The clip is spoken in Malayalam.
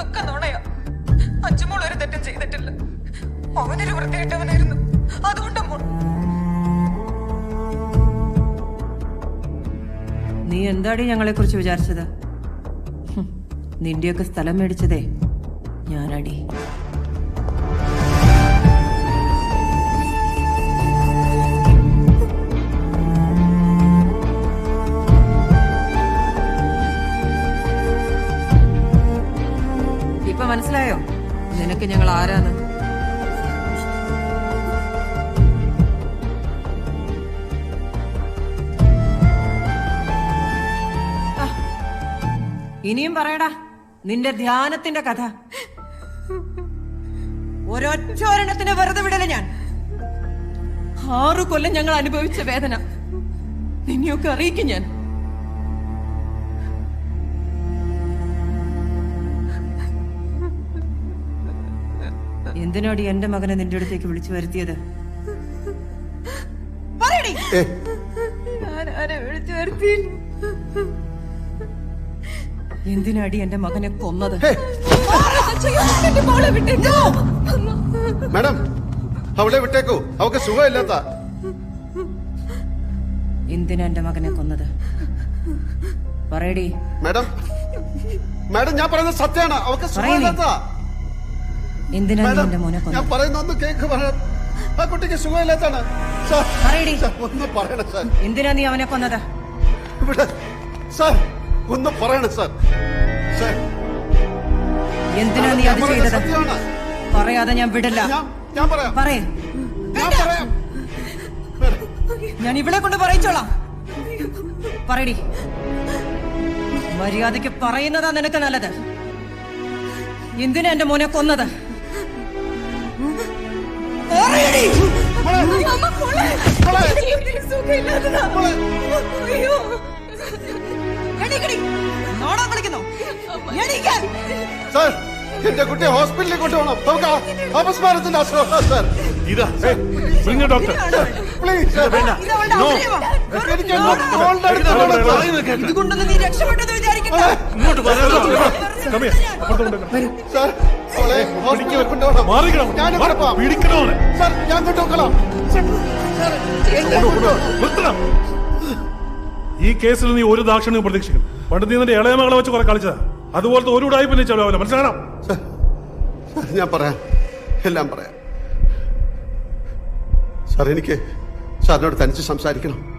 ഇതൊക്കെ നുണയാ. അഞ്ചുമോൾ ഒരു തെറ്റും ചെയ്തിട്ടില്ല. അവനൊരു വൃത്തിയിട്ടവനായിരുന്നു അതുകൊണ്ട് നീ എന്താടി ഞങ്ങളെ കുറിച്ച് വിചാരിച്ചത് നിന്റെയൊക്കെ സ്ഥലം മേടിച്ചതേ ഞാനടി. മനസ്സിലായോ? നിനക്ക് ഞങ്ങൾ ആരാന്ന് ഇനിയും പറയടാ നിന്റെ ധ്യാനത്തിന്റെ കഥ. ഒരൊറ്റ വെറുതെ വിടല ഞാൻ. ആറു കൊല്ലം ഞങ്ങൾ അനുഭവിച്ച വേദന. നിന്നെയൊക്കെ അറിയിക്കും ഞാൻ. എന്തിനാടി എന്റെ മകനെ നിന്റെ അടുത്തേക്ക് വിളിച്ചു വരുത്തിയത്? എന്തിനാടി എന്റെ മകനെ കൊന്നത്? മാഡം അവളെ വിട്ടേക്കൂ. അവക്ക് സുഖമില്ലാത്ത എന്തിനാ എന്റെ മകനെ കൊന്നത്? പറയടി. മാഡം മാഡം ഞാൻ പറയുന്നത് സത്യമാണ്. അവക്ക് സുഖമില്ലാത്ത എന്തിനാ നീ എന്റെ മോനെ ഞാൻ കൊന്നത് പറയുന്ന ഒന്ന് കേക്ക് ആ കുട്ടിക്ക് സുഖമില്ലാത്താണ് സാർ പറയടി. സാർ, ഒന്ന് പറയണ സാർ. എന്തിനാ നീ അവനെ കൊന്നത്? ഇവിടെ സാർ ഒന്ന് പറയണ സാർ. സാർ. എന്തിനാ നീ അത് ചെയ്തത്? പറയാതെ ഞാൻ വിടില്ല ഞാൻ പറയാം. പറയാം. ഞാൻ ഇവിടെ കൊണ്ട് പറയിച്ചോളാം. പറയടി. മര്യാദയ്ക്ക് പറയുന്നതാ നിനക്ക് നല്ലത്. എന്തിനാ എന്റെ മോനെ കൊന്നത്? മോളെ, മോളെ, സുഖമില്ലാത്തതാ മോളെ. അയ്യോ എണീക്കടി. നാടകം കളിക്കുന്നോ എണീക്കാൻ. സാർ എന്റെ കുട്ടിയെ ഹോസ്പിറ്റലിൽ കൊണ്ടുപോകണം. നമുക്ക് അപസ്മാരത്തിന്റെ അസുഖം സാർ. ഇതാ ഡോക്ടർ. പ്ലീസ്. എനിക്ക്. ഇതുകൊണ്ടൊന്നും നീ രക്ഷപ്പെട്ടെന്ന് വിചാരിക്കണ്ട. ഇങ്ങോട്ട് വരാൻ കമ്മിയ അപ്പുറത്ത് കൊണ്ടുവരണം. സാർ അവളെ ഹോസ്പിറ്റലിൽ കൊണ്ടുപോകണം. മാറിക്കണം ഞാൻ പിടിക്കണോ? സാർ ഞാൻ കൊണ്ടുപോകണം ഈ കേസിൽ നീ ഒരു ദാക്ഷിണ്യം പ്രതീക്ഷിക്കണം പണ്ട് നീ നിന്റെ ഇളയ മകളെ വെച്ച് കുറെ കളിച്ചതാ. അതുപോലത്തെ ഒരു ഉടായ്പ ചെലവാവില്ല മനസ്സിലാണോ ഞാൻ പറയാം. എല്ലാം പറയാം. സാർ എനിക്ക് സാറിനോട് തനിച്ച് സംസാരിക്കണം.